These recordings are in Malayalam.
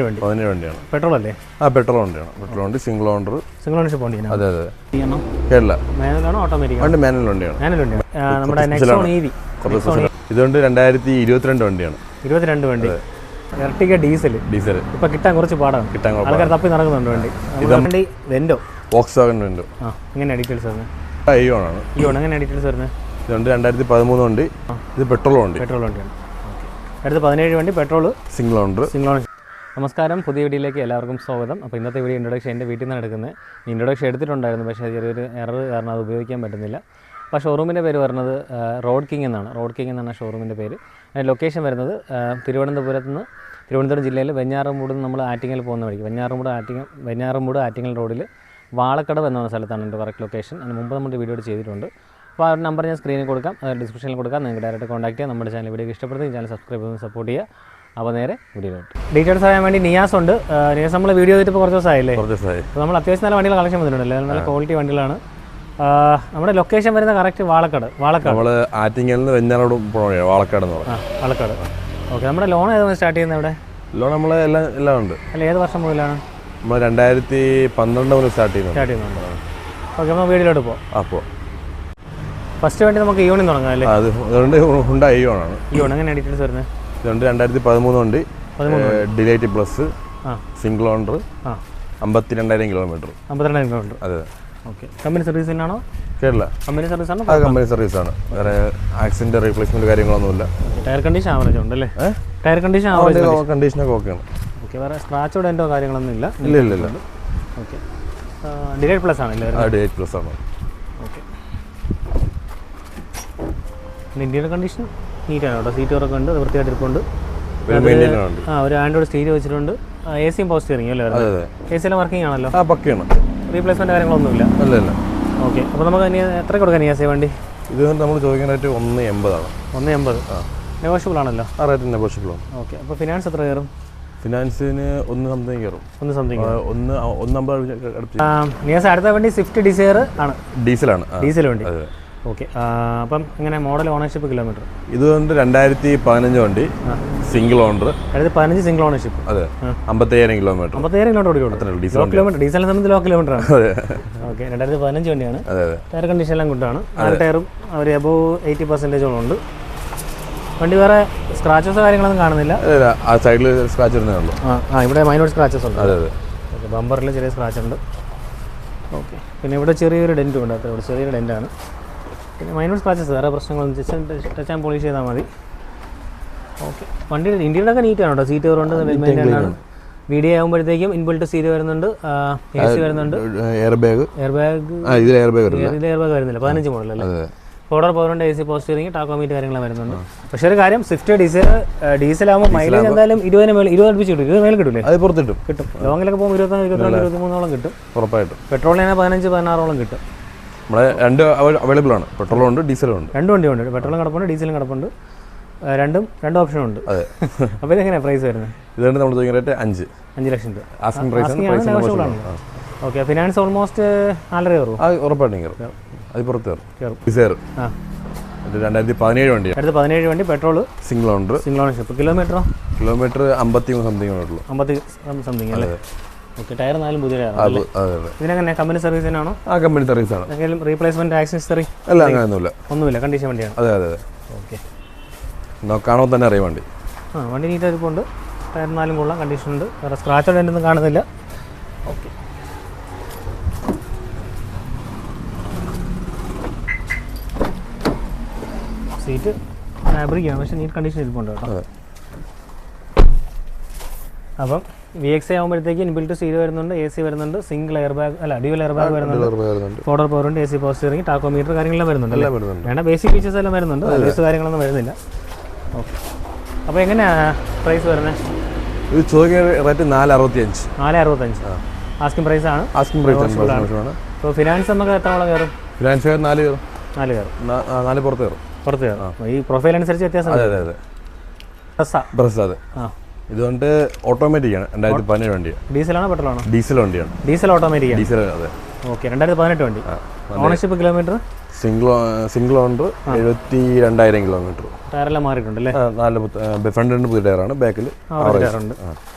വണ്ടി. പതിനേഴ് വണ്ടിയാണ്. പെട്രോൾ അല്ലേ? ആ പെട്രോൾ വണ്ടിയാണ്. പെട്രോൾ വണ്ടി സിംഗിൾ ഓണർ സിംഗിൾ ഓണർഷിപ്പ് വണ്ടി അതെ അതെ ചെയ്യണം കേരള. മാനുവലാണോ ഓട്ടോമാറ്റിക് വണ്ടി മാനുവൽ വണ്ടിയാണ്. മാനുവൽ വണ്ടി നമ്മുടെ നെക്സോൺ ഇ വി ഇതുകൊണ്ട് രണ്ടായിരത്തി ഇരുപത്തിരണ്ട് വണ്ടിയാണ്. ഇരുപത്തിരണ്ട് വണ്ടി. ഡീസൽ ഡീസൽ ഇപ്പൊ കിട്ടാൻ കുറച്ച് പാടാണ്. കിട്ടാൻ ആൾക്കാർ തപ്പി നടക്കുന്നുണ്ട് വണ്ടി. വണ്ടി വെൻഡോ വാഗൺ ഉണ്ട് ആ ഡീറ്റെയിൽസ് വരുന്നത് ആണ്. ഡീറ്റെയിൽസ് വരുന്നത് രണ്ടായിരത്തി പതിമൂന്ന് വണ്ടി. ഇത് പെട്രോൾ വണ്ടി. പെട്രോൾ വണ്ടിയാണ്. അടുത്ത പതിനേഴ് വണ്ടി പെട്രോൾ സിംഗിൾ ഓണർ സിംഗിൾ നമസ്കാരം. പുതിയ വീഡിയോയിലേക്ക് എല്ലാവർക്കും സ്വാഗതം. അപ്പോൾ ഇന്നത്തെ വീഡിയോ ഇൻട്രൊഡക്ഷൻ എന്റെ വീട്ടിൽ നിന്നാണ് എടുക്കുന്നത്. ഇൻട്രൊഡക്ഷൻ എടുത്തിട്ടുണ്ടായിരുന്നു പക്ഷേ ചെറിയൊരു എറർ കാരണം അത് ഉപയോഗിക്കാൻ പറ്റുന്നില്ല. അപ്പോൾ ഷോറൂമിന്റെ പേര് വരുന്നത് റോഡ് കിങ് എന്നാണ്. റോഡ് കിങ് എന്നാണ് ഷോറൂമിന്റെ പേര്. ലൊക്കേഷൻ വരുന്നത് തിരുവനന്തപുരത്ത് നിന്ന് തിരുവനന്തപുരം ജില്ലയിൽ വെഞ്ഞാറമൂട് നിന്ന് നമ്മൾ ആറ്റിങ്ങൽ പോകുന്ന വഴിക്ക്. വെഞ്ഞാറമൂട് ആറ്റിങ്ങൽ വെഞ്ഞാറമൂട് ആറ്റിങ്ങൽ റോഡിൽ വാളക്കടവ് എന്ന സ്ഥലത്താണ് എന്റെ കറക്റ്റ് ലൊക്കേഷൻ അതിന് മുമ്പ് നമ്മുടെ വീഡിയോ ചെയ്തിട്ടുണ്ട്. അപ്പോൾ ആ നമ്പർ ഞാൻ സ്ക്രീനിൽ കൊടുക്കാം. ഡിസ്ക്രിപ്ഷനിൽ കൊടുക്കാം. നിങ്ങൾക്ക് ഡയറക്റ്റ് കോൺടാക്ട് ചെയ്യാം. നമ്മുടെ ചാനൽ വീഡിയോ ഇഷ്ടപ്പെടുന്ന ചാനൽ സബ്സ്ക്രൈബ് ചെയ്ത് സപ്പോർട്ട് ചെയ്യുക. അപ്പോൾ നേരെ വീഡിയോയിലോട്ട്. ഡീറ്റെയിൽസ് അറിയാൻ വേണ്ടി നിയാസ് ഉണ്ട്. നിയാസ് നമ്മൾ വീഡിയോ ചെയ്തിട്ട് കുറച്ച് ദിവസമായില്ലേ? കുറച്ച് ദിവസമായി. അപ്പോൾ നമ്മൾ അത്യാവശ്യം നല്ല വണ്ടികൾ കളക്ഷൻ വന്നിട്ടുണ്ടല്ലേ നല്ല ക്വാളിറ്റി വണ്ടികളാണ്. നമ്മുടെ ലൊക്കേഷൻ വരുന്ന കറക്റ്റ് വാളക്കാട്. വാളക്കാട്. നമ്മൾ ആറ്റിങ്ങൽ നിന്ന് വെഞ്ഞാറോട് വഴിയാണ് വാളക്കാട് എന്ന് പറയുന്നത് വാളക്കാട്. ഓക്കെ നമ്മുടെ ലോൺ ഏതാണ് സ്റ്റാർട്ട് ചെയ്യുന്നത് ഇവിടെ? ലോൺ നമ്മൾ എല്ലാം എല്ലാം ഉണ്ട്. അല്ല ഏത് വർഷം മുതലാണ്? നമ്മൾ രണ്ടായിരത്തി പന്ത്രണ്ട് മുതൽ സ്റ്റാർട്ട് ചെയ്യുന്നുണ്ട്. സ്റ്റാർട്ട് ചെയ്യുന്നുണ്ട്. ഓക്കെ നമ്മൾ വീഡിയോയിലോട്ട് പോകാം ആ പോവാം. ഫസ്റ്റ് വേണ്ടി നമുക്ക് യൂണിയൻ തുടങ്ങാം അല്ലേ? അത് അതുകൊണ്ട് ഹുണ്ട യൂണാണ് യൂൺ എങ്ങനെയാണ് ഡീറ്റെയിൽസ് വരുന്നത്? ഇതുകൊണ്ട് രണ്ടായിരത്തി പതിമൂന്നുണ്ട് ഡിലൈറ്റ് പ്ലസ് സിംഗിൾ ഓണർ അമ്പത്തി രണ്ടായിരം കിലോമീറ്റർ. അമ്പത്തിരണ്ടായിരം കിലോമീറ്റർ. അതെ. ഓക്കെ. കമ്പനി സർവീസിനാണോ കേരള. കമ്പനി സർവീസാണോ ആ കമ്പനി സർവീസാണ് വേറെ ആക്സിഡന്റ് റീപ്ലേസ്മെന്റ് കാര്യങ്ങളൊന്നുമില്ല. ടയർ കണ്ടീഷൻ ആവറേജ് ഉണ്ടല്ലേ ടയർ കണ്ടീഷൻ ആവറേജ് കണ്ടീഷനൊക്കെ ഓക്കെയാണ് ഓക്കെ. വേറെ സ്ക്രാച്ച് ഡെന്റോ കാര്യങ്ങളൊന്നും ഇല്ല. ഇല്ല ഇല്ല ഇല്ല. ഓക്കെ. ഡിലൈറ്റ് പ്ലസ് ആണല്ലേ ആ ഡേറ്റ് പ്ലസ് ആണ്. ഓക്കെ. ഇന്ത്യയുടെ കണ്ടീഷൻ നീറ്റാണ് കേട്ടോ സീറ്റ് ഉറക്കം ഉണ്ട് വൃത്തിയായിട്ട് ഇരിപ്പുണ്ട്. ആ ഒരു ആൻഡ്രോയിഡ് സ്റ്റീരിയോ വെച്ചിട്ടുണ്ട്. എ സിയും പോസ്റ്റ് സ്റ്റിയറിംഗ് അല്ലേ എ സിയെല്ലാം വർക്കിംഗ് ആണല്ലോ? റീപ്ലേസ്മെന്റ് കാര്യങ്ങളൊന്നുമില്ല? അല്ല ഓക്കെ അപ്പോൾ നമുക്ക് ഇനി എത്ര കൊടുക്കാൻ ഈ വണ്ടി? ഇത് നമ്മൾ ചോദിക്കാനായിട്ട് ഒന്ന് എൺപതാണ് ഒന്ന് എൺപത്? നെഗോഷ്യബിൾ ആണല്ലോ? ആ റേറ്റ് നെഗോഷ്യബിൾ ആണ്. ഓക്കെ അപ്പോൾ ഫിനാൻസ് എത്ര കയറും? ഫിനാൻസിന് ഒന്ന് സംതിങ് കയറും. ഒന്ന് സംതിങ് ഒന്ന് ഒന്ന് അമ്പത് അടുപ്പിച്ച് നിയാസ് അടുത്ത വണ്ടി സ്വിഫ്റ്റ് ഡിസയർ ആണ്. ഡീസലാണ് ഡീസൽ വണ്ടി. ഓക്കെ. അപ്പം ഇങ്ങനെ മോഡൽ ഓണർഷിപ്പ് കിലോമീറ്റർ? ഇതുകൊണ്ട് രണ്ടായിരത്തി പതിനഞ്ച് വണ്ടി സിംഗിൾ ഓണർ അതായത് പതിനഞ്ച് സിംഗിൾ ഓണർഷിപ്പ് അതെ. അമ്പത്തയ്യായിരം കിലോമീറ്റർ അമ്പത്തേഴ് കിലോമീറ്റർ ഡീസൽ കിലോമീറ്റർ ഡീസലിനെ സംബന്ധിച്ച് ലോ കിലോമീറ്റർ ആണ്. അതെ. ഓക്കെ രണ്ടായിരത്തി പതിനഞ്ച് വണ്ടിയാണ്. ടയർ കണ്ടീഷൻ എല്ലാം കൊണ്ടാണ് ടയറും അവർ എബോവ് എയ്റ്റി പെർസെന്റേജോളം ഉണ്ട്. വണ്ടി വേറെ സ്ക്രാച്ചസ് കാര്യങ്ങളൊന്നും കാണുന്നില്ല. ആ സൈഡിൽ സ്ക്രാച്ച് വരുന്നേ ഉള്ളൂ. ആ ഇവിടെ മൈനോട്ട് സ്ക്രാച്ചസ് ഉണ്ട്. അതെ അതെ. ഓക്കെ ബമ്പറിൽ ചെറിയ സ്ക്രാച്ച് ഉണ്ട്. ഓക്കെ. പിന്നെ ഇവിടെ ചെറിയൊരു ഡെന്റും ഉണ്ട്. അത്ര ഇവിടെ ചെറിയൊരു ഡെന്റാണ് പിന്നെ മൈനോർ സ്ക്രാച്ചസ് വേറെ പ്രശ്നങ്ങളൊന്നും ജസ്റ്റ് ടച്ച് ആൻഡ് പോളിഷ് ചെയ്താൽ മതി. ഓക്കെ വണ്ടി ഒക്കെ നീറ്റാണ് കേട്ടോ. സീറ്റ് കയറുണ്ട് വി വീഡിയോ ആകുമ്പോഴത്തേക്കും ഇൻബിൾട്ട് സീറ്റ് വരുന്നുണ്ട്. എ സി വരുന്നുണ്ട്. എയർ ബാഗ് എയർ ബാഗ് ഇതിൽ എയർ ബാഗ് ഇതിൽ എയർ ബാഗ് വരുന്നില്ല പതിനഞ്ച് മോഡൽ അല്ലേ? ഫോർഡർ പോകുന്നുണ്ട് എ സി പോസ്റ്ററിങ് ടാക്കോമീറ്റ് കാര്യങ്ങൾ വരുന്നുണ്ട്. പക്ഷേ ഒരു കാര്യം സ്വിഫ്റ്റ് ഡീസൽ ഡീസൽ ആകുമ്പോൾ മൈലേജ് എന്തായാലും ഇരുപതിന് മേൽ ഇരുപത് അടുപ്പിച്ച് കിട്ടും. ഇരുപത് മേൽ കിട്ടില്ലേ അത് പുറത്തിട്ടും കിട്ടും. ലോങ്ങിലൊക്കെ പോകുമ്പോൾ ഇരുപത്തി ഇരുപത്തിരണ്ട് ഇരുപത്തിമൂന്നോളം കിട്ടും. ഉറപ്പായിട്ടും. പെട്രോളിന് പതിനഞ്ച് പതിനാറോളം കിട്ടും. നമ്മളെ രണ്ട് അവൈലബിൾ ആണ്. പെട്രോളും ഉണ്ട് ഡീസലും ഉണ്ട്. രണ്ട് വണ്ടി ഉണ്ട്. പെട്രോളും കിടപ്പുണ്ട് ഡീസലും കിടപ്പുണ്ട്. രണ്ടും രണ്ട് ഓപ്ഷനും ഉണ്ട്. അതെ. അപ്പോൾ ഇതെങ്ങനെയാണ് പ്രൈസ് വരുന്നത്? ഇതുകൊണ്ട് നമ്മൾ ചോദിക്കുന്ന റേറ്റ് അഞ്ച്. അഞ്ച് ലക്ഷം രൂപ. ആസ്കിംഗ് പ്രൈസ് ആണ്, ഓക്കെ ഫിനാൻസ് ഓൾമോസ്റ്റ് നാലര കയറും. ആ ഉറപ്പായിട്ടും കയറും. അത് പുറത്ത് കയറും. കയറും. ഡിസയർ ആ. രണ്ടായിരത്തി പതിനേഴ് വണ്ടി അടുത്ത് പതിനേഴ് വണ്ടി petrol single owner single ownership കിലോമീറ്ററോ kilometre അമ്പത്തി സംതിങ് ഉള്ളൂ അമ്പത്തി സംതിങ് അല്ലേ? ടയർ നാലും പുതിയ ഇതിനെങ്ങനെ കമ്പനി സർവീസിനാണോ? ആ കമ്പനി സർവീസാണ്. എന്തെങ്കിലും റീപ്ലേസ്മെന്റ് ആക്സസറി അല്ല അങ്ങനെയൊന്നുമില്ല ഒന്നുമില്ല. കണ്ടീഷൻ വണ്ടിയാണ്. അതെ അതെ അതെ. ഓക്കെ. നോക്കാണോ തന്നെ അറിയാം വണ്ടി. ആ വണ്ടി നീറ്റ് ഇരിപ്പുണ്ട്. ടയർ നാലും കൊള്ളാം കണ്ടീഷൻ ഉണ്ട്. വേറെ സ്ക്രാച്ച് ഒന്നും കാണുന്നില്ല. ഓക്കെ. സീറ്റ് ഫാബ്രിക്കാണ് പക്ഷെ നീറ്റ് കണ്ടീഷൻ ഇരിപ്പുണ്ട് കേട്ടോ. അപ്പം വി എക്സ് ആകുമ്പോഴത്തേക്ക് ഇൻബിൽറ്റ് സീറ്റ് വരുന്നുണ്ട് എ സി വരുന്നുണ്ട് സിംഗിൾ എയർ ബാഗ് അല്ല ഡ്യൂൽ എയർ ബാഗ് വരുന്നുണ്ട് ഫോർഡർ പവർ ഉണ്ട് A C power steering tachometer കാര്യങ്ങളെല്ലാം വരുന്നുണ്ട് വേണ്ട ബേസിക് ഫീച്ചേഴ്സ് എല്ലാം വരുന്നുണ്ട് സർവീസ് കാര്യങ്ങളൊന്നും വരുന്നില്ല. ഓക്കെ അപ്പോൾ എങ്ങനെയാണ് പ്രൈസ് വരുന്നത് ഇത് ചോദിക്കുന്ന റേറ്റ് നാല് അറുപത്തി അഞ്ച് നാല് അറുപത്തഞ്ച് ആസ്കിംഗ് പ്രൈസ് ആണ് ആസ്കിംഗ് പ്രൈസ് ആണ്. അപ്പോൾ ഫിനാൻസ് നമുക്ക് എത്രത്തോളം കയറും? ഫിനാൻസ് കയറും നാല് കയറും. നാല് കയറും. നാല് പുറത്ത് കയറും. പുറത്ത് കയറും. ഈ പ്രൊഫൈൽ അനുസരിച്ച് വ്യത്യാസം അതെ അതെ അതെ. ഡ്രസ്സാ ബ്രസ് അതെ. ആ. ഇതുകൊണ്ട് ഓട്ടോമാറ്റിക് ആണ്. രണ്ടായിരത്തി പതിനേഴ് വണ്ടിയാണ് ഡീസലാണോ പെട്രോളാണോ? ഡീസൽ വണ്ടിയാണ്. ഡീസൽ ഓട്ടോമാറ്റിക് ഡീസൽ അതെ. ഓക്കെ രണ്ടായിരത്തി പതിനെട്ട് വണ്ടി. Ownership kilometre single single owner എഴുപത്തി രണ്ടായിരം കിലോമീറ്റർ ടയറെല്ലാം മാറിയിട്ടുണ്ട് അല്ലേ? നാല് ഫ്രണ്ട് രണ്ട് പുതിയ ടയറാണ് ബാക്കിൽ ടയറുണ്ട്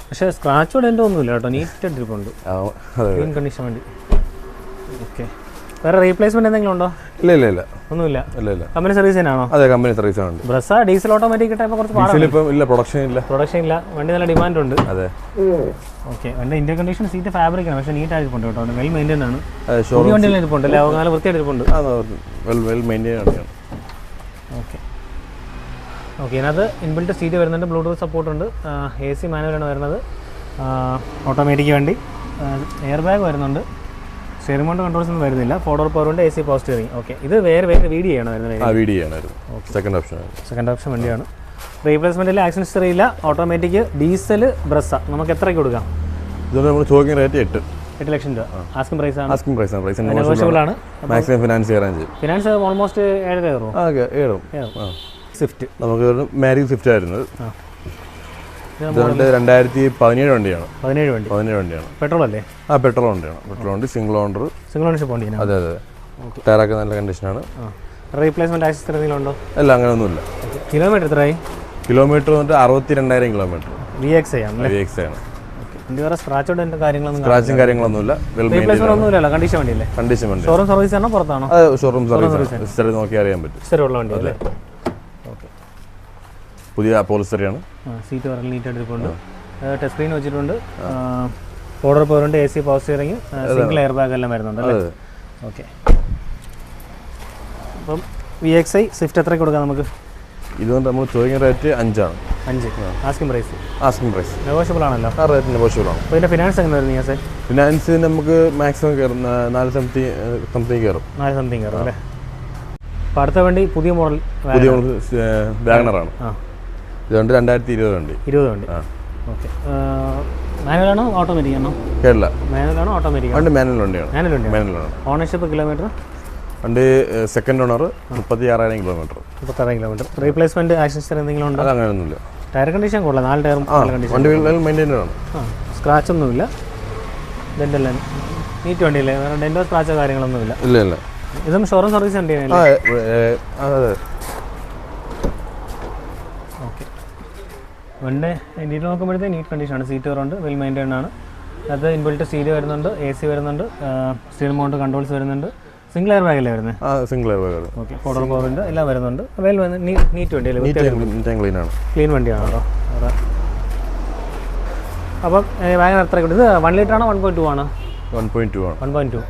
പക്ഷേ സ്ക്രാച്ചോടെ എന്റെ ഒന്നുമില്ല കേട്ടോ. നീറ്റ് ക്ലീൻ കണ്ടീഷൻ വേണ്ടി. വേറെ റീപ്ലേസ്മെന്റ് എന്തെങ്കിലും ഉണ്ടോ? ഇല്ല ഇല്ല ഇല്ല. ഒന്നുമില്ല. ഇല്ല ഇല്ല. കമ്പനി സർവീസ് തന്നെയാണോ? അതെ കമ്പനി സർവീസ് ആണ്. ബ്രസ ഡീസൽ ഓട്ടോമാറ്റിക് ടൈപ്പ് കുറച്ച് ഡീസൽ ഇപ്പം ഇല്ല പ്രൊഡക്ഷൻ ഇല്ല. പ്രൊഡക്ഷൻ ഇല്ല. വണ്ടി നല്ല ഡിമാൻഡ് ഉണ്ട്. അതെ. ഓക്കെ വണ്ടി ഇന്റർ കണ്ടീഷൻ സീറ്റ് ഫാബ്രിക് ആണ്. പക്ഷെ നീറ്റ് ആയിരിപ്പുണ്ട് കേട്ടോ. വെൽ മെയിന്റൈൻ ആണ്. അതെ വണ്ടി ഷോറൂം വണ്ടിയെല്ലാം ഇരിപ്പുണ്ട് അല്ലേ? നല്ല വൃത്തിയായിട്ട് ഇരിപ്പുണ്ട്. വെൽ വെൽ മെയിന്റൈൻ ആണ്. ഓക്കെ ഓക്കെ ഇതിനകത്ത് ഇൻബിൽറ്റ് സീറ്റ് വരുന്നുണ്ട്. ബ്ലൂടൂത്ത് സപ്പോർട്ട് ഉണ്ട്. എ സി മാനുവലാണ് വരുന്നത്. ഓട്ടോമാറ്റിക് വണ്ടി. എയർ ബാഗ് വരുന്നുണ്ട്. സ്റ്റിയറിംഗ് മൗണ്ട് കൺട്രോൾസ് ഒന്നും വരുന്നില്ല. ഫോർഡോർ പവർ ഉണ്ട് A C power steering okay ഇത് വേറെ വേറെ വീഡിയോ ചെയ്യണം വരുന്നത് ആ വീഡിയോ ചെയ്യണമായിരുന്നു. സെക്കൻഡ് ഓപ്ഷൻ ആയിരുന്നു. സെക്കൻഡ് ഓപ്ഷൻ വണ്ടിയാണ്. റീപ്ലേസ്മെന്റിൽ ആക്ഷൻ ഹിസ്റ്ററി ഇല്ല. ഓട്ടോമാറ്റിക് ഡീസൽ ബ്രസ്സ നമുക്ക് എത്രയ്ക്ക് കൊടുക്കാം? ഇതുകൊണ്ട് നമ്മൾ ചോദിക്കുന്ന റേറ്റ് എട്ട്. എട്ട് ലക്ഷം രൂപ. ആസ്കിംഗ് പ്രൈസ് ആണ്. ആസ്കിംഗ് പ്രൈസ് ആണ്. പ്രൈസ് നെഗോഷ്യബിൾ ആണ്. മാക്സിമം ഫിനാൻസ് ചെയ്യാൻ ചെയ്യും ഫിനാൻസ് ഓൾമോസ്റ്റ് ഏഴര കയറുമോ ആ ഓക്കെ ഏഴും സ്വിഫ്റ്റ് നമുക്ക് മാരി സ്വിഫ്റ്റ് ആയിരുന്നത് ആ. ഇത് ഇതുകൊണ്ട് രണ്ടായിരത്തി പതിനേഴ് വണ്ടിയാണ്. പതിനേഴ് വണ്ടി. പതിനേഴ് വണ്ടിയാണ്. പെട്രോൾ അല്ലേ? ആ പെട്രോൾ വണ്ടിയാണ്. പെട്രോൾ വണ്ടി സിംഗിൾ ഓണർ സിംഗിൾ ഓണർഷിപ്പ് വണ്ടിയാണ്? അതെ അതെ ടയറൊക്കെ നല്ല കണ്ടീഷനാണ് ആ. റീപ്ലേസ്മെന്റ് ആക്സസ് എന്തെങ്കിലും ഉണ്ടോ? അല്ല അങ്ങനെയൊന്നുമില്ല. കിലോമീറ്റർ എത്രയായി? കിലോമീറ്റർ വന്നിട്ട് അറുപത്തി രണ്ടായിരം കിലോമീറ്റർ വി എക്സ് ചെയ്യാം വി എക്സ് ആണ്. സ്ക്രാച്ച് കാര്യങ്ങളൊന്നുമില്ല. റീപ്ലേസ്മെന്റ് കണ്ടീഷൻ വണ്ടിയല്ലേ? കണ്ടീഷൻ വണ്ടി. ഷോറൂം സർവീസ് ആണോ പുറത്താണോ? ഷോറൂം സർവീസ് നോക്കി അറിയാൻ പറ്റും സ്ഥിരമുള്ള വണ്ടി അല്ലേ ഓക്കെ പുതിയ പോളിസ്റ്ററിയാണ് സീറ്റ് വളരെ നീറ്റായിട്ട് ഇരിപ്പുണ്ട്. ടച്ച് സ്ക്രീൻ വെച്ചിട്ടുണ്ട്. ഓർഡർ പോയിട്ടുണ്ട് A C power steering single air bag എല്ലാം വരുന്നുണ്ട് അല്ലേ? ഓക്കെ. അപ്പം വി എക്സ് ഐ സ്വിഫ്റ്റ് എത്രയ്ക്ക് കൊടുക്കാം നമുക്ക്? ഇതുകൊണ്ട് നമ്മൾ ചോദിക്കുന്ന റേറ്റ് അഞ്ചാണ്. അഞ്ച്. Asking price asking price negotiable ആണല്ലോ. ആ റേറ്റ് നെഗോഷ്യബിൾ ആണ്. അപ്പോൾ ഇതിന്റെ ഫിനാൻസ് എങ്ങനെ വരുന്നത് ഞാൻ ഫിനാൻസ് നമുക്ക് മാക്സിമം കയറും നാല് സംതിങ് സംതിങ് കയറും. നാല് സംതിങ് കയറും അല്ലേ? അപ്പോൾ അടുത്ത വണ്ടി പുതിയ മോഡൽ പുതിയ മോഡൽ വാഗണറാണ് ആ. ഇതുകൊണ്ട് രണ്ടായിരത്തി ഇരുപത് ഇരുപതുണ്ട് ഇരുപത് വണ്ടി. ആ. ഓക്കെ. മാനുവലാണോ ഓട്ടോമാറ്റിക് ആണോ കേരള. മാനുവലാണോ ഓട്ടോമാറ്റിക് ആണോ വണ്ടി മാനുവൽ വണ്ടിയാണ്. മാനുവൽ വണ്ടി മാനുവലാണ്. Ownership kilometre? വണ്ടി സെക്കൻഡ് ഓണർ മുപ്പത്തി ആറായിരം കിലോമീറ്റർ. മുപ്പത്താറ് കിലോമീറ്റർ. ആക്സിസ്റ്റർ എന്തെങ്കിലും ഉണ്ടോ അങ്ങനെയൊന്നുമില്ല. ടയർ കണ്ടീഷൻ നാല് കണ്ടീഷൻ വണ്ടി വെൽ മെയിന്റൈൻഡ് ആണ് സ്ക്രാച്ച് ഒന്നുമില്ല. നീറ്റ് വണ്ടിയില്ലേ? സ്ക്രാച്ചോ കാര്യങ്ങളൊന്നുമില്ല. ഇല്ല ഇല്ല. ഇതും ഷോറൂം സർവീസ് ഉണ്ട് അതെ ഓക്കെ വണ്ടി ഇന്ത്യയിൽ നോക്കുമ്പോഴത്തേ നീറ്റ് കണ്ടീഷനാണ് സീറ്റ് കയറുണ്ട് വെൽ മെയിന്റൈൻ ആണ്. അത് ഇൻബിൽറ്റ് സീറ്റ് വരുന്നുണ്ട് എ സി വരുന്നുണ്ട് സ്റ്റീൽ മൗണ്ട് കൺട്രോൾസ് വരുന്നുണ്ട്. സിംഗിൾ എയർ ബാഗല്ലേ വരുന്നത്? Single air bag okay four door പവറിന്റെ എല്ലാം വരുന്നുണ്ട്. വെൽ നീറ്റ് വണ്ടിയല്ലേ? ക്ലീൻ ആണ്. ക്ലീൻ വണ്ടിയാണ് കേട്ടോ അപ്പം വാഗൻ എത്ര ഇത് വൺ ലിറ്റർ ആണോ വൺ പോയിന്റ് ടു ആണ്? വൺ പോയിന്റ് ടു ആണ്. വൺ പോയിന്റ് ടു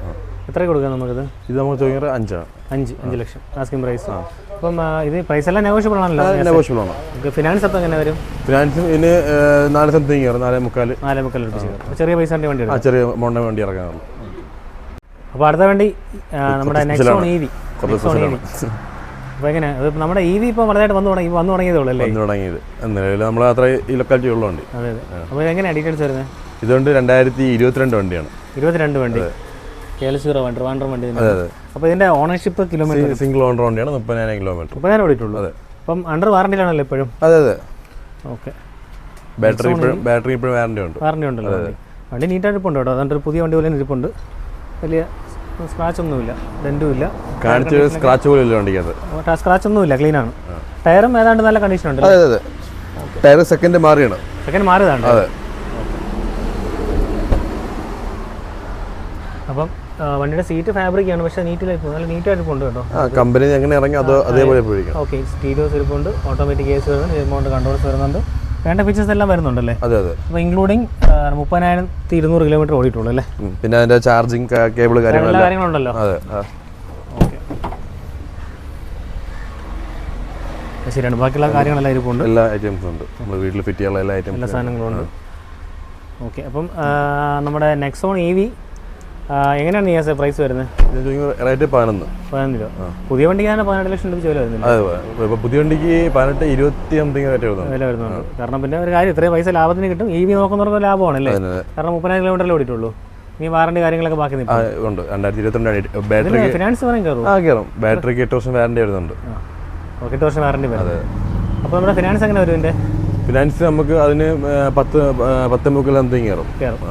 എത്ര കൊടുക്കാം നമുക്കിത്? ഇത് നമുക്ക് ചോദിക്കുന്നത് അഞ്ചാണ്. അഞ്ച് അഞ്ച് ലക്ഷം. ആസ്കിംഗ് പ്രൈസ് അപ്പം ഇത് പ്രൈസ് എല്ലാം നെഗോഷ്യബിൾ ആണല്ലോ നെഗോഷ്യബിൾ ആണ്. നമുക്ക് ഫിനാൻസ് അപ്പം എങ്ങനെ വരും? ഫിനാൻസ് ഇതിന് നാല് സംതിങ് കയറും നാലേ മുക്കാൽ നാലേ മുക്കാൽ ചെറിയ പൈസ വണ്ടി ആ ചെറിയ മോണ്ട വണ്ടി ഇറങ്ങാറുള്ളൂ അപ്പോൾ അടുത്ത വണ്ടി നമ്മുടെ Nexon E V Nexon E V അപ്പോൾ എങ്ങനെ? അത് നമ്മുടെ ഇ വി ഇപ്പോൾ വളരെയായിട്ട് വന്നു തുടങ്ങി വന്നു തുടങ്ങിയതേ ഉള്ളൂ അല്ലേ? വന്നു തുടങ്ങിയത്. നിലവിൽ നമ്മൾ അത്ര ഈ ലൊക്കാലിറ്റി ഉള്ള വണ്ടി. അതെ അതെ. അപ്പോൾ എങ്ങനെയാണ് ഡീറ്റെയിൽസ് വരുന്നത്? ഇതുകൊണ്ട് രണ്ടായിരത്തി ഇരുപത്തിരണ്ട് വണ്ടിയാണ്. ഇരുപത്തിരണ്ട് വണ്ടി. കെ എൽ സീറോ വണ്ടി ട്രിവാൻഡ്രം വണ്ടി അതെ അതെ. അപ്പോൾ ഇതിന്റെ ഓണർഷിപ്പ് കിലോമീറ്റർ സിംഗിൾ ഓണർ വണ്ടിയാണ് മുപ്പതിനായിരം കിലോമീറ്റർ മുപ്പതിനായിരം ഓടിയിട്ടുള്ളൂ. അതെ. അപ്പം അണ്ടർ വാറണ്ടിയിലാണല്ലോ ഇപ്പോഴും? അതെ അതെ. ഓക്കെ ബാറ്ററി ഇപ്പോഴും ബാറ്ററി ഇപ്പോഴും വാറണ്ടി ഉണ്ട്. വാറണ്ടി ഉണ്ടല്ലോ വണ്ടി. വണ്ടി നീറ്റായിട്ട് ഇരിപ്പുണ്ട് കേട്ടോ. അതുകൊണ്ട് പുതിയ വണ്ടി പോലെ ഇരിപ്പുണ്ട്. വലിയ സ്ക്രാച്ച് ഒന്നുമില്ല. ഡെന്റും ഇല്ല. കാണിച്ച സ്ക്രാച്ച് പോലും ഇല്ല വണ്ടിക്ക് വണ്ടിക്കകത്ത് സ്ക്രാച്ച് ഒന്നുമില്ല ക്ലീൻ ആണ്. ടയറും ഏതാണ്ട് നല്ല കണ്ടീഷൻ ഉണ്ട് അതെ അതെ ടയർ സെക്കൻഡ് മാറിയാണ്. സെക്കൻഡ് മാറിയതാണ്. അതെ അപ്പം ആ, വണ്ടിയുടെ സീറ്റ് ഫാബ്രിക് ആണ് പക്ഷേ നീറ്റിലായി പോകും നല്ല നീറ്റായിട്ട് ഇരിപ്പുണ്ട് കേട്ടോ. ആ കമ്പനി എങ്ങനെ ഇറങ്ങി അതോ അതേപോലെ ഓക്കെ സ്റ്റീരിയോസ് ഇരിപ്പുണ്ട് ഓട്ടോമാറ്റിക് കേസ് വരുന്നുണ്ട് എമൗണ്ട് കൺട്രോൾസ് വരുന്നുണ്ട്. വേണ്ട ഫീച്ചേഴ്സ് എല്ലാം വരുന്നുണ്ടല്ലേ? അതെ അതെ. അപ്പോൾ ഇൻക്ലൂഡിങ് മുപ്പതിനായിരത്തി ഇരുന്നൂറ് കിലോമീറ്റർ ഓടിയിട്ടുള്ളൂ അല്ലേ? പിന്നെ അതിന്റെ ചാർജിങ് കേബിൾ കാര്യങ്ങളുണ്ടല്ലോ അതെ ശരിയാണ് ബാക്കിയുള്ള കാര്യങ്ങളെല്ലാം ഇരിപ്പുണ്ട് എല്ലാ ഐറ്റംസും ഉണ്ട്. നമ്മൾ വീട്ടിൽ ഫിറ്റ് ചെയ്യാനുള്ള എല്ലാ ഐറ്റംസും എല്ലാ സാധനങ്ങളും ഉണ്ട്. ഓക്കെ അപ്പം നമ്മുടെ നെക്സോൺ ഇ വി എങ്ങനെയാണ് നിയാസ പ്രൈസ് വരുന്നത്? റേറ്റ് പതിനൊന്ന്. പതിനൊന്ന് രൂപ. പുതിയ വണ്ടിക്ക് തന്നെ പതിനെട്ട് ലക്ഷം രൂപ വില വരുന്നില്ല? പുതിയ വണ്ടിക്ക് പതിനെട്ട് ഇരുപത്തി സംതിങ് റേറ്റ് വരുന്നു വില വരുന്നുണ്ട്. കാരണം പിന്നെ ഒരു കാര്യം ഇത്രയും പൈസ ലാഭത്തിന് കിട്ടും. ഇ വി നോക്കുന്നവർക്ക് ലാഭമാണല്ലേ. കാരണം മുപ്പതിനായിരം കിലോമീറ്ററിൽ ഓടിയിട്ടുള്ളൂ? ഇനി വാറണ്ടി കാര്യങ്ങളൊക്കെ ബാക്കി ഉണ്ട്. രണ്ടായിരത്തി ഇരുപത്തിരണ്ട് ബാറ്ററി ഫിനാൻസ് പറയും കയറും. ആ കയറും. ബാറ്ററിക്ക് എട്ട് വർഷം വാറണ്ടി വരുന്നുണ്ട്. എട്ട് വർഷം വാറണ്ടി വരും. അപ്പോൾ നമ്മുടെ ഫിനാൻസ് എങ്ങനെ വരും ഫിനാൻസ് നമുക്ക് അതിന് പത്ത് ഏ, പത്ത് മുക്കിൽ സംതിങ് കയറും. കയറും.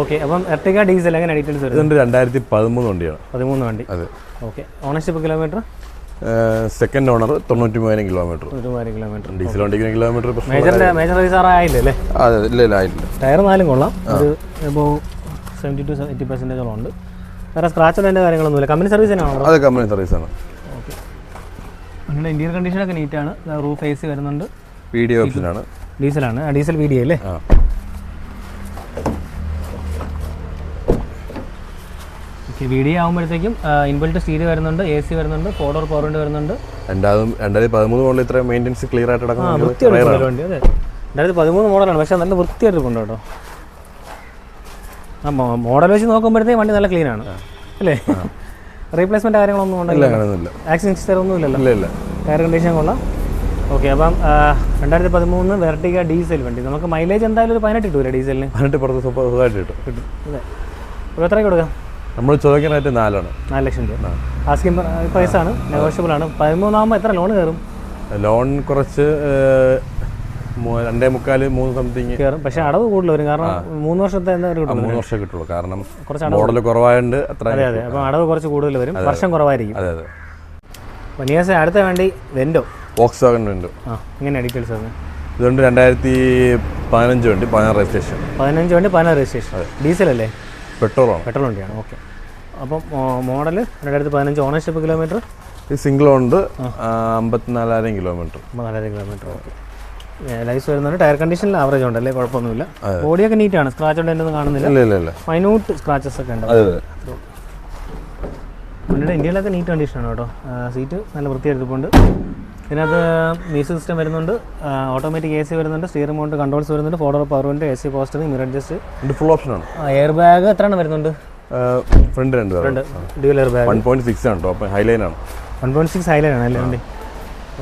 ഓക്കെ അപ്പം എർട്ടിക ഡീസൽ എങ്ങനെ ഡീറ്റെയിൽസ് വരും ഇതുണ്ട് രണ്ടായിരത്തി പതിമൂന്ന് വണ്ടിയാണ്. പതിമൂന്ന് വണ്ടി. അതെ. Okay ownership kilometre second owner തൊണ്ണൂറ്റി മൂവായിരം കിലോമീറ്റർ ഒരുപാട് കിലോമീറ്റർ ഡീസൽ വണ്ടിക്ക് കിലോമീറ്റർ മേജർ മേജർ റീസാർ ആയില്ലേ അതെ ഇല്ല ഇല്ല ആയില്ല ടയർ നാലും കൊള്ളാം. ഒരു ഇപ്പോൾ സെവന്റി ടു എയ്റ്റി പെർസെന്റേജോളം ഉണ്ട്. വേറെ സ്ക്രാച്ച് അതിന്റെ കാര്യങ്ങളൊന്നുമില്ല. കമ്പനി സർവീസ് തന്നെയാണോ അത് കമ്പനി സർവീസ് ആണ്. ഓക്കെ നിങ്ങളുടെ ഇന്ത്യൻ കണ്ടീഷനൊക്കെ നീറ്റാണ് റൂഫ് എ സി വരുന്നുണ്ട്. വീഡിയോ ഓപ്ഷനാണ് ഡീസലാണ് ഡീസൽ വീഡിയോ അല്ലേ? വി ഡി ആകുമ്പോഴത്തേക്കും ഇൻബിൽറ്റ് സ്റ്റീൽ വരുന്നുണ്ട് എ സി വരുന്നുണ്ട് ഫോർ ഡോർ പവർ വിൻഡോ വരുന്നുണ്ട്. രണ്ടാമതും രണ്ടായിരത്തി പതിമൂന്ന് മുകളിൽ ഇത്ര മെയിന്റെനൻസ് ക്ലിയർ ആയിട്ട് കിടക്കുന്നത് വണ്ടി അതെ. രണ്ടായിരത്തി പതിമൂന്ന് മോഡലാണ് പക്ഷേ നല്ല വൃത്തിയായിട്ട് കൊണ്ട് കേട്ടോ. ആ മോഡൽ വെച്ച് നോക്കുമ്പോഴത്തേക്കും വണ്ടി നല്ല ക്ലീൻ ആണ്. അല്ലേ? റീപ്ലേസ്മെന്റ് കാര്യങ്ങളൊന്നും ഉണ്ടല്ലോ ഹിസ്റ്ററി ഒന്നും ഇല്ലല്ലോ? ഇല്ല ഇല്ല. ടയർ കണ്ടീഷൻ കൊള്ളാം. ഓക്കെ അപ്പം രണ്ടായിരത്തി പതിമൂന്ന് വെർട്ടിക ഡീസൽ വണ്ടി. നമുക്ക് മൈലേജ് എന്തായാലും ഒരു പതിനെട്ട് കിട്ടൂല ഡീസലിന് പതിനെട്ട് പുറത്ത് സുഖ- സുഖമായിട്ട് കിട്ടും. കിട്ടും. അതെ. അപ്പോൾ എത്രയ്ക്ക് കൊടുക്കാം? നമ്മൾ ചോദിക്കുന്ന റേറ്റ് നാലാണ്. നാല് ലക്ഷം രൂപ. ആസ്കിംഗ് പ്രൈസാണ് നെഗോഷ്യബിൾ ആണ്. പതിമൂന്നാകുമ്പോൾ എത്ര ലോൺ കയറും? ലോൺ കുറച്ച് രണ്ടേ മുക്കാൽ മൂന്ന് സംതിങ് കയറും. പക്ഷേ അടവ് കൂടുതൽ വരും. കാരണം മൂന്ന് വർഷത്തെ എന്തായാലും മൂന്ന് വർഷം കിട്ടുള്ളൂ. കാരണം കുറച്ച് മോഡൽ കുറവായതുകൊണ്ട് അത്ര അതെ അതെ. അപ്പം അടവ് കുറച്ച് കൂടുതൽ വരും. വർഷം കുറവായിരിക്കും. അതെ അതെ. വനിയാസ നിയാസെ അടുത്ത വേണ്ടി വെൻഡോ വോക്സ് വാഗൺ വെൻഡോ ആ ഇങ്ങനെ ഡീറ്റെയിൽസ് ആണ് ഇതുകൊണ്ട് രണ്ടായിരത്തി പതിനഞ്ച് വണ്ടി പതിനാറ് രജിസ്ട്രേഷൻ പതിനഞ്ച് വണ്ടി പതിനാറ് രജിസ്ട്രേഷൻ ഡീസൽ അല്ലേ? പെട്രോളാണ് പെട്രോൾ വണ്ടിയാണ്. ഓക്കെ. അപ്പം മോഡൽ രണ്ടായിരത്തി പതിനഞ്ച് ഓണർഷിപ്പ് കിലോമീറ്റർ? സിംഗിൾ ഉണ്ട് അമ്പത്തിനാലായിരം കിലോമീറ്റർ. അമ്പത്തിനാലായിരം കിലോമീറ്റർ ഓക്കെ. ലൈസ് വരുന്നുണ്ട് ടയർ കണ്ടീഷനിൽ ആവറേജ് ഉണ്ടല്ലേ കുഴപ്പമൊന്നുമില്ല. ബോഡിയൊക്കെ നീറ്റാണ് സ്ക്രാച്ച് ഉണ്ട് എന്നൊന്നും കാണുന്നില്ല. ഇല്ല ഇല്ല ഇല്ല. മൈന്യൂട്ട് സ്ക്രാച്ചസ് ഒക്കെ ഉണ്ട്. വണ്ടിയുടെ ഇന്ത്യയിലൊക്കെ നീറ്റ് കണ്ടീഷനാണ് കേട്ടോ. സീറ്റ് നല്ല വൃത്തിയെടുത്തിട്ടുണ്ട് ഇതിനകത്ത് മ്യൂസിക് സിസ്റ്റം വരുന്നുണ്ട് ഓട്ടോമാറ്റിക് എ സി വരുന്നുണ്ട് സ്റ്റിയർ മൗണ്ട് കൺട്രോൾസ് വരുന്നുണ്ട് ഫോർഡർ പവർ ഉണ്ട് A C power steering mirror adjust ഇത് ഫുൾ ആണ്. എയർ ബാഗ് എത്രയാണ് വരുന്നുണ്ട്? ഫ്രണ്ട് രണ്ട് ഫ്രണ്ട് രണ്ട്. Dual air bag one point six ആണ് ഹൈലൈൻ ആണ്. വൺ പോയിന്റ് സിക്സ് ഹൈലൈൻ ആണ് അല്ലേ വണ്ടി?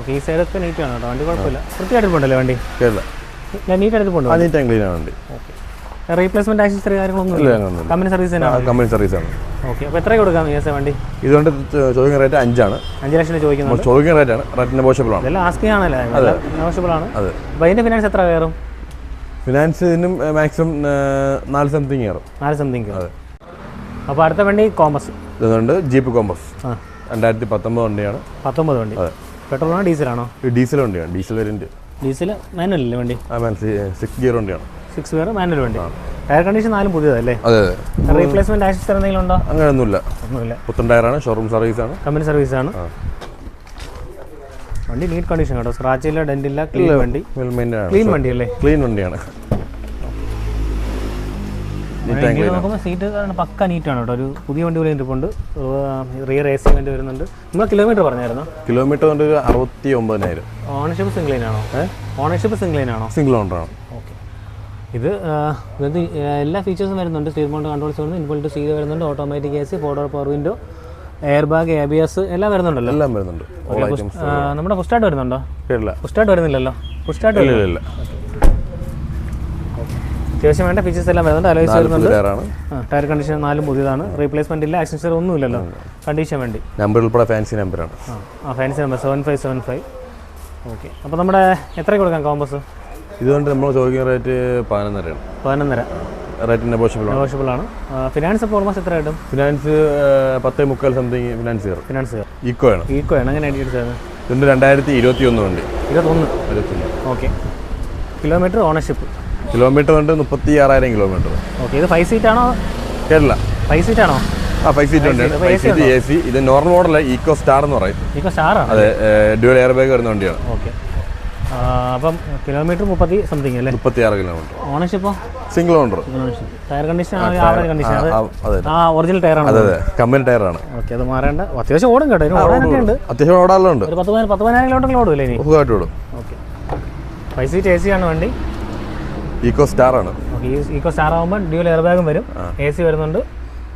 ഓക്കെ ഈ സൈഡൊക്കെ നീറ്റ് ആണ് കേട്ടോ വണ്ടി കുഴപ്പമില്ല. വൃത്തിയായിട്ട് പോകണ്ടല്ലേ വണ്ടി? കേരള. നീറ്റ് ആയിട്ട് പോകണ്ടോ നീറ്റ് ആൻഡ് ക്ലീൻ ആണ് വണ്ടി. ഓക്കെ റീപ്ലേസ്മെന്റ് ആക്സസറി കാര്യങ്ങളൊന്നും ഇല്ല. സർവീസ് തന്നെയാണ് കമ്പനി സർവീസ് കമ്പനി സർവീസാണ് ഓക്കെ അപ്പോൾ എത്ര കൊടുക്കാം എസ് വണ്ടി? ഇതുകൊണ്ട് ചോദിക്കുന്ന റേറ്റ് അഞ്ചാണ്. അഞ്ച് ലക്ഷം ചോദിക്കുന്നത് ചോദിക്കുന്ന റേറ്റ് റേറ്റ് നെഗോഷ്യബിൾ ആണ്. ഇതെല്ലാം ആസ്കിങ് ആണല്ലേ? ആവശ്യബിൾ ആണ്. അതെ. അപ്പോൾ അതിന്റെ ഫിനാൻസ് എത്ര കയറും? ഫിനാൻസ് ഇതിനും മാക്സിമം നാല് സംതിങ് കയറും. നാല് സംതിങ് അതെ. അപ്പോൾ അടുത്ത വണ്ടി കോമസ് ഇതുകൊണ്ട് ജീപ്പ് കോമസ് രണ്ടായിരത്തി പത്തൊമ്പത് വണ്ടിയാണ്. പത്തൊമ്പത് വണ്ടി. അതെ. പെട്രോളാണോ ഡീസലാണോ ഡീസൽ വണ്ടിയാണ്. ഡീസൽ വേരിയന്റ് ഡീസൽ മാനുവൽ അല്ലേ വണ്ടി? ആ മാനുവൽ സിക്സ് ഗിയർ വണ്ടിയാണ്. സിക്സ് ഗിയർ മാനുവൽ വണ്ടി. ടയർ കണ്ടീഷൻ നാലും പുതിയതല്ലേ? അതെ അതെ. റീപ്ലേസ്മെന്റ് ആക്സസ് എന്തെങ്കിലും ഉണ്ടോ? അങ്ങനെയൊന്നുമില്ല. ഒന്നുമില്ല. പുത്തൻ ടയറാണ് ഷോറൂം സർവീസ് ആണ്. കമ്പനി സർവീസ് ആണ്. വണ്ടി നീറ്റ് കണ്ടീഷൻ കേട്ടോ. സ്ക്രാച്ച് ഇല്ല ഡെന്റ് ഇല്ല ക്ലീൻ വണ്ടി. ആണ്. ക്ലീൻ വണ്ടി അല്ലേ ക്ലീൻ വണ്ടിയാണ് നോക്കുമ്പോൾ സീറ്റ് പക്ക നീറ്റാണ് കേട്ടോ. ഒരു പുതിയ വണ്ടി പോലെ ഇരിപ്പുണ്ട്. റിയർ എ സി വണ്ടി വരുന്നുണ്ട്. നമ്മൾ കിലോമീറ്റർ പറഞ്ഞായിരുന്നു? കിലോമീറ്റർ കൊണ്ട് അറുപത്തി ഒമ്പതിനായിരം ഓണർഷിപ്പ് സിംഗ്ലൈൻ ആണോ? ഓണർഷിപ്പ് സിംഗിൾ ലൈൻ ആണോ? സിംഗിൾ ഓണറാണ് ഓക്കെ ഇത് ഇത് എല്ലാ ഫീച്ചേഴ്സും വരുന്നുണ്ട്. സ്റ്റീർ മൗണ്ട് കൺട്രോൾസ് വരുന്നുണ്ട് ഇൻബിൾട്ട് സീ വരുന്നുണ്ട് automatic A C four door power window air bag A B S എല്ലാം വരുന്നുണ്ടല്ലോ. എല്ലാം വരുന്നുണ്ട്. ആ, നമ്മുടെ പുസ്റ്റായിട്ട് വരുന്നുണ്ടോ? ഇല്ല. പുസ്റ്റായിട്ട് വരുന്നില്ലല്ലോ? പുസ്റ്റായിട്ട് ഇല്ല അത്യാവശ്യം വേണ്ട ഫീച്ചേഴ്സ് എല്ലാം വരുന്നുണ്ട്. അലോയ്സ് വരുന്നുണ്ട്. ടയർ കണ്ടീഷൻ നാലും പുതിയതാണ്. റീപ്ലേസ്മെന്റ് ഇല്ല ആക്സൻസർ ഒന്നും ഇല്ലല്ലോ കണ്ടീഷൻ വേണ്ടി. നമ്പർ ഉൾപ്പെടെ ഫാൻസി നമ്പറാണ് ആ fancy number seven five seven five okay അപ്പോൾ നമ്മുടെ എത്ര കൊടുക്കാം കോമ്പസ് ഇതുകൊണ്ട് നമ്മൾ ചോദിക്കുന്ന റേറ്റ് പതിനൊന്നരയാണ് പതിനൊന്നര. റേറ്റ് നെഗോഷ്യബിൾ നെഗോഷ്യബിൾ ആണ്. ഫിനാൻസ് അപ്പോൾ ഓൾമോസ്റ്റ് എത്ര കിട്ടും? ഫിനാൻസ് പത്തേ മുക്കാൽ സംതിങ് ഫിനാൻസ് കയറും ഫിനാൻസ് ഈക്കോ ആണ്. ഈക്കോ ആണ്. അങ്ങനെ അടിച്ചത് ഇതിന്റെ രണ്ടായിരത്തി ഇരുപത്തി ഒന്ന് വണ്ടി. ഇരുപത്തൊന്ന്. ഇരുപത്തൊന്ന്. ഓക്കെ കിലോമീറ്റർ ഓണർഷിപ്പ് കിലോമീറ്റർ ഉണ്ട് മുപ്പത്തി ആറായിരം കിലോമീറ്റർ ഓക്കെ ഇത് ഫൈവ് സീറ്റ് ആണോ? കേരള ഫൈവ് സീറ്റ് ആണോ? ആ ഫൈവ് സീറ്റ് ഉണ്ട്. ഫൈവ് സീറ്റ് എ സി ഇത് നോർമൽ മോഡൽ ഈക്കോ സ്റ്റാർ എന്ന് പറയും. ഈക്കോ സ്റ്റാർ ആണ്. അതെ ഡ്യുവൽ എയർ ബാഗ് വരുന്ന വണ്ടിയാണ്. ഓക്കെ അപ്പം കിലോമീറ്റർ മുപ്പത്തി സംതിങ് അല്ലേ? മുപ്പത്തി ആറ് kilometre ഓണർഷിപ്പോ single owner tyre condition average condition ആ ഒറിജിനൽ ടയറാണ് അതെ അതെ. കമ്പനി ആണ്. ഓക്കെ അത്. മാറേണ്ട. അത്യാവശ്യം ഓടും കേട്ടോ. ഉണ്ട്. അത്യാവശ്യം ഓടാറുണ്ട് ഒരു പത്ത് പത്ത് പതിനായിരം കിലോമീറ്റർ ഓടുമല്ലേ ഇനി? സുഖമായിട്ട് ഓടും. Okay five seat A C ആണ് വണ്ടി. ഈക്കോ സ്റ്റാർ ആണ്. ഈക്കോ സ്റ്റാർ ആകുമ്പോൾ ഡ്യൂൽ എയർ ബാഗും വരും. എ സി വരുന്നുണ്ട്.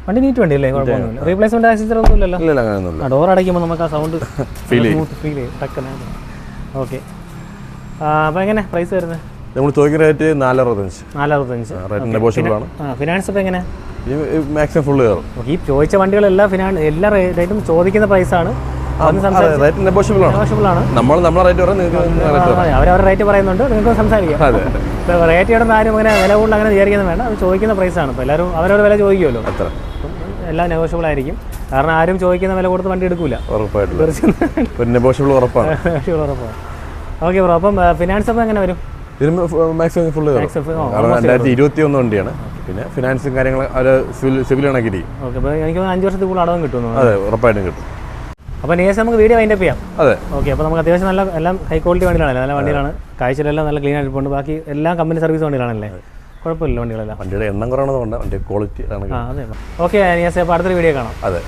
വണ്ടി നീറ്റ് വണ്ടി അല്ലേ? കുഴപ്പമൊന്നുമില്ല. റീപ്ലേസ്മെന്റ് ആക്സസറി ഒന്നും ഇല്ലല്ലോ ഇല്ല ഇല്ല ഡോർ അടയ്ക്കുമ്പോൾ നമുക്ക് ആ സൗണ്ട് ഫീൽ ചെയ്യും. ഫീൽ ചെയ്യും. ടക്കനാണ് ഓക്കെ അപ്പോൾ എങ്ങനെ പ്രൈസ് വരുന്നത്? നമ്മൾ ചോദിക്കുന്ന റേറ്റ് നാലറുപത്തഞ്ച്. നാലറുപത്തഞ്ച്. റേറ്റ് നെഗോഷ്യബിൾ ആണ്. ഫിനാൻസ് ഇപ്പോൾ എങ്ങനെ? മാക്സിമം ഫുള്ള് കയറും. ഈ ചോദിച്ച വണ്ടികളെല്ലാം ഫിനാൻ എല്ലാ റേറ്റും ചോദിക്കുന്ന പ്രൈസാണ് റേറ്റ് നെഗോഷ്യബിൾ ആണ്. നമ്മൾ നമ്മളെ റേറ്റ് പറയാം അവരവരുടെ റേറ്റ് പറയുന്നുണ്ട് നിങ്ങൾക്ക് സംസാരിക്കാം. അതെ. ഇപ്പോൾ റേറ്റ് ഇടുന്ന ആരും അങ്ങനെ വില കൂടുതൽ അങ്ങനെ വിചാരിക്കുന്നത് വേണ്ട അത് ചോദിക്കുന്ന പ്രൈസാണ് ഇപ്പോൾ എല്ലാവരും അവരവരുടെ വില ചോദിക്കുമല്ലോ. അത്ര. എല്ലാം നെഗോഷ്യബിൾ ആയിരിക്കും. കാരണം ആരും ചോദിക്കുന്ന വില കൊടുത്ത് വണ്ടി എടുക്കൂല. ഉറപ്പായിട്ടുള്ള നെഗോഷ്യബിൾ ഉറപ്പാണ്. ഉറപ്പാണ്. ഓക്കെ ബ്രോ അപ്പം ഫിനാൻസ് അപ്പം എങ്ങനെ വരും? മാക്സിമം ഫുൾ രണ്ടായിരത്തി ഇരുപത്തി ഒന്ന് വണ്ടിയാണ്. പിന്നെ ഫിനാൻസും കാര്യങ്ങൾ അവർ സിവിൽ സിവിൽ ഓക്കെ അപ്പോൾ എനിക്ക് അഞ്ച് വർഷത്തിൽ കൂടുതൽ അടവും കിട്ടും അതെ ഉറപ്പായിട്ടും കിട്ടും. അപ്പോൾ നേഴ്സ് നമുക്ക് വീഡിയോ വൈൻഡപ്പ് ചെയ്യാം. അതെ. ഓക്കെ അപ്പോൾ നമുക്ക് അത്യാവശ്യം നല്ല എല്ലാം ഹൈ ക്വാളിറ്റി വണ്ടികളാണ് നല്ല വണ്ടികളാണ്. കാഴ്ചയിലെല്ലാം നല്ല ക്ലീൻ ആയിട്ട് പോകുന്നുണ്ട് ബാക്കി എല്ലാം കമ്പനി സർവീസ് വണ്ടികളാണല്ലേ? കുഴപ്പമില്ല വണ്ടികളെല്ലാം. വണ്ടിയുടെ എണ്ണം കുറയണതുകൊണ്ട് വണ്ടി ക്വാളിറ്റി ആണ് അതെ. ഓക്കെ നേഴ്സ് അപ്പോൾ അടുത്തൊരു വീഡിയോ കാണാം. അതെ.